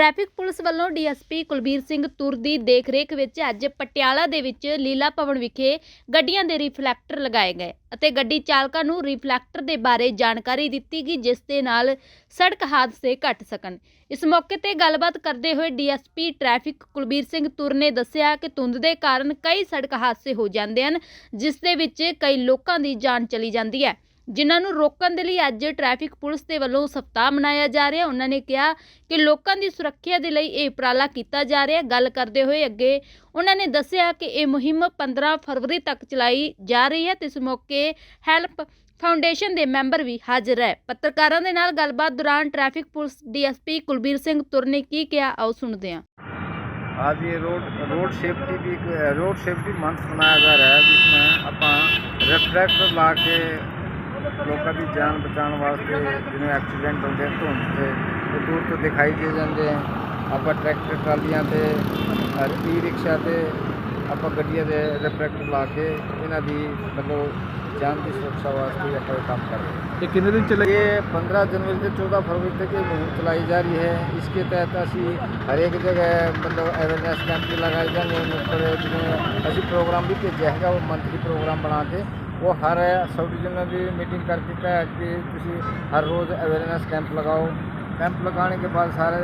Traffic police ਵੱਲੋਂ DSP Kulbir Singh Toor ਦੀ ਦੇਖਰੇਖ ਵਿੱਚ ਅੱਜ ਪਟਿਆਲਾ ਦੇ ਵਿੱਚ ਲੀਲਾ ਭਵਨ ਵਿਖੇ ਗੱਡੀਆਂ ਦੇ ਰਿਫਲੈਕਟਰ ਲਗਾਏ ਗਏ ਅਤੇ ਗੱਡੀ ਚਾਲਕਾਂ ਨੂੰ ਰਿਫਲੈਕਟਰ ਦੇ ਬਾਰੇ ਜਾਣਕਾਰੀ ਦਿੱਤੀ ਗਈ, ਜਿਸ ਦੇ ਨਾਲ ਸੜਕ ਹਾਦਸੇ ਘਟ ਸਕਣ। ਇਸ ਮੌਕੇ ਤੇ ਗੱਲਬਾਤ ਕਰਦੇ ਹੋਏ ਡੀਐਸਪੀ ਟ੍ਰੈਫਿਕ ਕੁਲਬੀਰ ਸਿੰਘ ਤੁਰ ਨੇ ਦੱਸਿਆ ਕਿ ਧੁੰਦ ਦੇ ਕਾਰਨ ਕਈ ਸੜਕ ਹਾਦਸੇ ਹੋ ਜਾਂਦੇ ਹਨ, ਜਿਸ ਦੇ ਵਿੱਚ ਕਈ ਲੋਕਾਂ ਦੀ ਜਾਨ ਚਲੀ ਜਾਂਦੀ ਹੈ। ਜਿਨ੍ਹਾਂ ਨੂੰ ਰੋਕਣ ਦੇ ਲਈ ਅੱਜ ਟ੍ਰੈਫਿਕ ਪੁਲਿਸ ਦੇ ਵੱਲੋਂ ਸਪਤਾਹ ਮਨਾਇਆ ਜਾ ਰਿਹਾ ਉਹਨਾਂ ਨੇ ਕਿਹਾ ਕਿ ਲੋਕਾਂ ਦੀ ਸੁਰੱਖਿਆ ਦੇ ਲਈ ਇਹ ਉਪਰਾਲਾ ਕੀਤਾ ਜਾ ਰਿਹਾ ਗੱਲ ਕਰਦੇ ਹੋਏ ਅੱਗੇ ਉਹਨਾਂ ਨੇ ਦੱਸਿਆ ਕਿ ਇਹ ਮੁਹਿੰਮ 15 ਫਰਵਰੀ ਤੱਕ ਚਲਾਈ ਜਾ ਰਹੀ ਹੈ ਤੇ ਇਸ ਮੌਕੇ ਹੈਲਪ ਫਾਊਂਡੇਸ਼ਨ ਦੇ ਮੈਂਬਰ ਵੀ ਹਾਜ਼ਰ ਹੈ ਪੱਤਰਕਾਰਾਂ ਦੇ ਨਾਲ ਗੱਲਬਾਤ ਦੌਰਾਨ traffic police DSP Kulbir Singh Toor ਨੇ ਕੀ ਕਿਹਾ ਆਓ ਸੁਣਦੇ ਹਾਂ आज ये रोड रोड सेफ्टी भी रोड सेफ्टी मंथ मनाया जा रहा है जिसमें ਆਪਾਂ ਰਿਫਲੈਕਟਰ ਲਾ ਕੇ ਲੋਕਾਂ ਦੀ ਜਾਨ ਬਚਾਉਣ ਵਾਸਤੇ ਜਿਵੇਂ ਐਕਸੀਡੈਂਟ ਹੁੰਦੇ ਆ ਧੁੰਦ ਤੇ ਉਹ ਦੂਰ ਤੋਂ ਦਿਖਾਈ ਦੇ ਜਾਂਦੇ ਆ ਆਪਾਂ ਟਰੈਕਟਰ ਟਰਾਲੀਆਂ ਤੇ ਔਰ ਈ ਰਿਕਸ਼ਾ ਤੇ ਆਪਾਂ ਗੱਡੀਆਂ ਦੇ ਰਿਫਲੈਕਟਰ ਲਾ ਕੇ ਇਹਨਾਂ ਦੀ ਮਤਲਬ ਜਾਨ ਦੀ ਸੁਰੱਖਿਆ ਵਾਸਤੇ ਆਪਾਂ ਇਹ ਕੰਮ ਕਰ ਰਹੇ ਹਾਂ ये कितने दिन चले ये 15 जनवरी से 14 फरवरी तक ये मुहिम चलाई जा रही है इसके तहत ਅਸੀਂ ਹਰ ਇੱਕ ਜਗ੍ਹਾ ਮਤਲਬ ਅਵੇਅਰਨੈਸ ਕੈਂਪ ਵੀ ਲਗਾਏ ਜਾਂਦੇ ਹਨ ਉੱਪਰ ਜਿਵੇਂ ਅਸੀਂ ਪ੍ਰੋਗਰਾਮ ਵੀ ਭੇਜਿਆ ਹੈਗਾ ਉਹ ਮੰਥਲੀ ਪ੍ਰੋਗਰਾਮ ਬਣਾ ਕੇ ਉਹ ਹਰ ਸਬ ਡਿਵੀਜ਼ਨ ਦੀ ਮੀਟਿੰਗ ਕਰਕੇ ਕਿਹਾ ਕਿ ਤੁਸੀਂ ਹਰ ਰੋਜ਼ ਅਵੇਅਰਨੈਸ ਕੈਂਪ ਲਗਾਓ। ਕੈਂਪ ਲਗਾਉਣੇ ਕੇ ਬਾਅਦ ਸਾਰੇ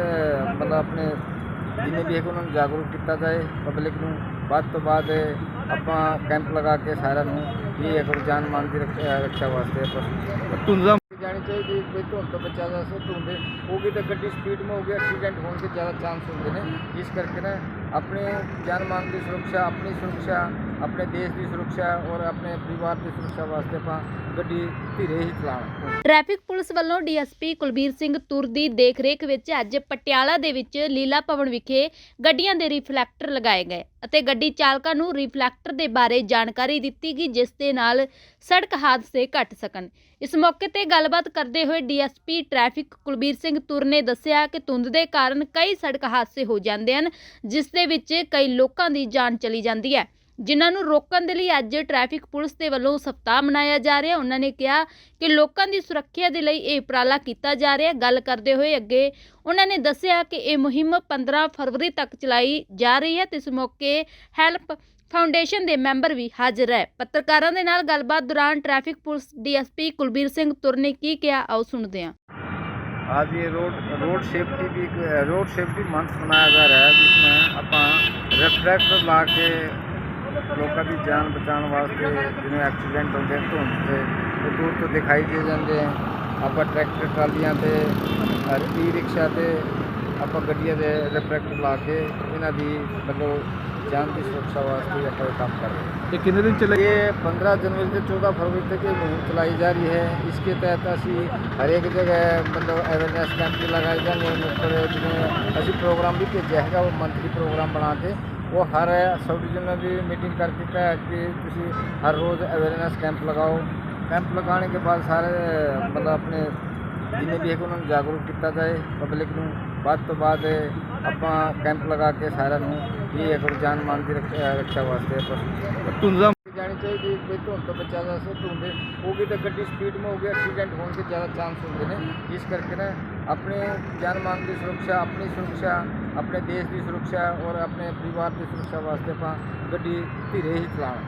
ਮਤਲਬ ਆਪਣੇ ਜਿੰਨੇ ਵੀ ਹੈਗੇ ਉਹਨਾਂ ਨੂੰ ਜਾਗਰੂਕ ਕੀਤਾ ਜਾਏ ਪਬਲਿਕ ਨੂੰ। ਵੱਧ ਤੋਂ ਬਾਅਦ ਆਪਾਂ ਕੈਂਪ ਲਗਾ ਕੇ ਸਾਰਿਆਂ ਨੂੰ ਇਹ ਅਗਰ ਜਾਨ ਮਾਲ ਦੀ ਰੱਖਿਆ ਰੱਖਿਆ ਵਾਸਤੇ ਆਪਾਂ ਧੁੰਦ ਜਾਣੀ ਚਾਹੀਦੀ ਕੋਈ ਧੁੰਦ ਤੋਂ ਬਚਾ ਜਾ ਸਕੇ ਧੁੰਦ ਹੋ ਗਈ ਤਾਂ ਗੱਡੀ ਸਪੀਡ में ਹੋ ਐਕਸੀਡੈਂਟ ਹੋਣ ਦੇ ਜ਼ਿਆਦਾ ਚਾਂਸ ਹੁੰਦੇ ਨੇ। ਇਸ ਕਰਕੇ ਨਾ ਆਪਣੇ ਜਾਨ ਮਾਨ ਦੀ ਸੁਰੱਖਿਆ, ਆਪਣੀ ਸੁਰੱਖਿਆ ਆਪਣੇ ਦੇਸ਼ ਦੀ ਸੁਰੱਖਿਆ ਔਰ ਆਪਣੇ ਪਰਿਵਾਰ ਦੀ ਸੁਰੱਖਿਆ ਵਾਸਤੇ ਆਪਾਂ ਗੱਡੀ ਧੀਰੇ ਹੀ ਚਲਾਉਣਾ। ਟ੍ਰੈਫਿਕ ਪੁਲਿਸ ਵੱਲੋਂ ਡੀਐਸਪੀ ਕੁਲਬੀਰ ਸਿੰਘ ਤੁਰ ਦੀ ਦੇਖਰੇਖ ਵਿੱਚ ਅੱਜ ਪਟਿਆਲਾ ਦੇ ਵਿੱਚ ਲੀਲਾ ਭਵਨ ਵਿਖੇ ਗੱਡੀਆਂ ਦੇ ਰਿਫਲੈਕਟਰ ਲਗਾਏ ਗਏ ਅਤੇ ਗੱਡੀ ਚਾਲਕਾਂ ਨੂੰ ਰਿਫਲੈਕਟਰ ਦੇ ਬਾਰੇ ਜਾਣਕਾਰੀ ਦਿੱਤੀ ਗਈ, ਜਿਸ ਦੇ ਨਾਲ ਸੜਕ ਹਾਦਸੇ ਘਟ ਸਕਣ। ਇਸ ਮੌਕੇ ਤੇ ਗੱਲਬਾਤ ਕਰਦੇ ਹੋਏ ਡੀਐਸਪੀ ਟ੍ਰੈਫਿਕ ਕੁਲਬੀਰ ਸਿੰਘ ਤੁਰ ਨੇ ਦੱਸਿਆ ਕਿ ਧੁੰਦ ਦੇ ਕਾਰਨ ਕਈ ਸੜਕ ਹਾਦਸੇ ਹੋ ਜਾਂਦੇ ਹਨ, ਜਿਸ ਦੇ ਵਿੱਚ ਕਈ ਲੋਕਾਂ ਦੀ ਜਾਨ ਚਲੀ ਜਾਂਦੀ ਹੈ। ਜਿਨ੍ਹਾਂ ਨੂੰ ਰੋਕਣ ਦੇ ਲਈ ਅੱਜ ਟ੍ਰੈਫਿਕ ਪੁਲਿਸ ਦੇ ਵੱਲੋਂ ਸਪਤਾਹ ਮਨਾਇਆ ਜਾ ਰਿਹਾ ਉਹਨਾਂ ਨੇ ਕਿਹਾ ਕਿ ਲੋਕਾਂ ਦੀ ਸੁਰੱਖਿਆ ਦੇ ਲਈ ਇਹ ਉਪਰਾਲਾ ਕੀਤਾ ਜਾ ਰਿਹਾ ਗੱਲ ਕਰਦੇ ਹੋਏ ਅੱਗੇ ਉਹਨਾਂ ਨੇ ਦੱਸਿਆ ਕਿ ਇਹ ਮੁਹਿੰਮ 15 ਫਰਵਰੀ ਤੱਕ ਚਲਾਈ ਜਾ ਰਹੀ ਹੈ ਤੇ ਇਸ ਮੌਕੇ ਹੈਲਪ ਫਾਊਂਡੇਸ਼ਨ ਦੇ ਮੈਂਬਰ ਵੀ ਹਾਜ਼ਰ ਹੈ ਪੱਤਰਕਾਰਾਂ ਦੇ ਨਾਲ ਗੱਲਬਾਤ ਦੌਰਾਨ traffic police DSP Kulbir Singh Toor ਨੇ ਕੀ ਕਿਹਾ ਆਓ ਸੁਣਦੇ ਹਾਂ आज ये रोड रोड सेफ्टी भी रोड सेफ्टी मंथ मनाया जा रहा है जिसमें ਆਪਾਂ ਰਿਫਲੈਕਟਰ ਲਾ ਕੇ ਲੋਕਾਂ ਦੀ ਜਾਨ ਬਚਾਉਣ ਵਾਸਤੇ ਜਿਵੇਂ ਐਕਸੀਡੈਂਟ ਹੁੰਦੇ ਧੁੰਦ ਤੇ ਉਹ ਦੂਰ ਤੋਂ ਦਿਖਾਈ ਦੇ ਜਾਂਦੇ ਆ। ਆਪਾਂ ਟਰੈਕਟਰ ਟਰਾਲੀਆਂ ਤੇ ਈ ਰਿਕਸ਼ਾ ਤੇ ਆਪਾਂ ਗੱਡੀਆਂ ਦੇ ਰਿਫਲੈਕਟਰ ਲਾ ਕੇ ਇਹਨਾਂ ਦੀ ਮਤਲਬ ਜਾਨ ਦੀ ਸੁਰੱਖਿਆ ਵਾਸਤੇ ਆਪਾਂ ਕੰਮ ਕਰ ਰਹੇ ਹਾਂ। ਇਹ ਕਿੰਨੇ ਦਿਨ ਚੱਲੇ? ਇਹ 15 ਜਨਵਰੀ ਤੋਂ 14 ਫਰਵਰੀ ਤੱਕ ਇਹ ਮੁਹਿੰਮ ਚਲਾਈ ਜਾ ਰਹੀ ਹੈ। ਇਸ ਕੇ ਤਹਿਤ ਅਸੀਂ ਹਰੇਕ ਜਗ੍ਹਾ ਮਤਲਬ ਅਵੇਅਰਨੈਸ ਕੈਂਪ ਲਗਾਏ ਜਾਂਦੇ ਨੇ ਜਿਵੇਂ ਅਸੀਂ ਪ੍ਰੋਗਰਾਮ ਵੀ ਭੇਜਿਆ ਹੈਗਾ ਉਹ ਮੰਥਲੀ ਪ੍ਰੋਗਰਾਮ ਬਣਾ ਕੇ ਉਹ ਹਰ ਸਬ ਡਿਵੀਜ਼ਨ ਦੀ ਮੀਟਿੰਗ ਕਰਕੇ ਕਿਹਾ ਕਿ ਤੁਸੀਂ ਹਰ ਰੋਜ਼ ਅਵੇਅਰਨੈਸ ਕੈਂਪ ਲਗਾਓ। ਕੈਂਪ ਲਗਾਉਣ ਕੇ ਬਾਅਦ ਸਾਰੇ ਮਤਲਬ ਆਪਣੇ ਜਿੰਨੇ ਵੀ ਹੈਗੇ ਉਹਨਾਂ ਨੂੰ ਜਾਗਰੂਕ ਕੀਤਾ ਜਾਏ ਪਬਲਿਕ ਨੂੰ। ਬਾਅਦ ਤੋਂ ਬਾਅਦ ਆਪਾਂ ਕੈਂਪ ਲਗਾ ਕੇ ਸਾਰਿਆਂ ਨੂੰ ਇਹ ਅਗਰ ਜਾਨ ਮਾਲ ਦੀ ਰੱਖਿਆ ਰੱਖਿਆ ਵਾਸਤੇ ਆਪਾਂ ਧੁੰਦ ਦਾ ਜਾਣੀ ਚਾਹੀਦੀ ਕੋਈ ਧੁੰਦ ਤੋਂ ਬਚਾ ਜਾ ਸਕੇ ਧੁੰਦ ਹੋ ਗਈ ਤਾਂ ਗੱਡੀ ਸਪੀਡ में ਹੋ ਗਈ ਐਕਸੀਡੈਂਟ ਹੋਣ ਦੇ ਜ਼ਿਆਦਾ ਚਾਂਸ ਹੁੰਦੇ ਨੇ। ਇਸ ਕਰਕੇ ਨਾ, ਆਪਣੇ ਜਾਨ ਮਾਲ ਦੀ ਸੁਰੱਖਿਆ, ਆਪਣੀ ਸੁਰੱਖਿਆ, ਆਪਣੇ ਦੇਸ਼ ਦੀ ਸੁਰੱਖਿਆ ਔਰ ਆਪਣੇ ਪਰਿਵਾਰ ਦੀ ਸੁਰੱਖਿਆ ਵਾਸਤੇ ਆਪਾਂ ਗੱਡੀ ਧੀਰੇ ਹੀ ਚਲਾਉਣਾ।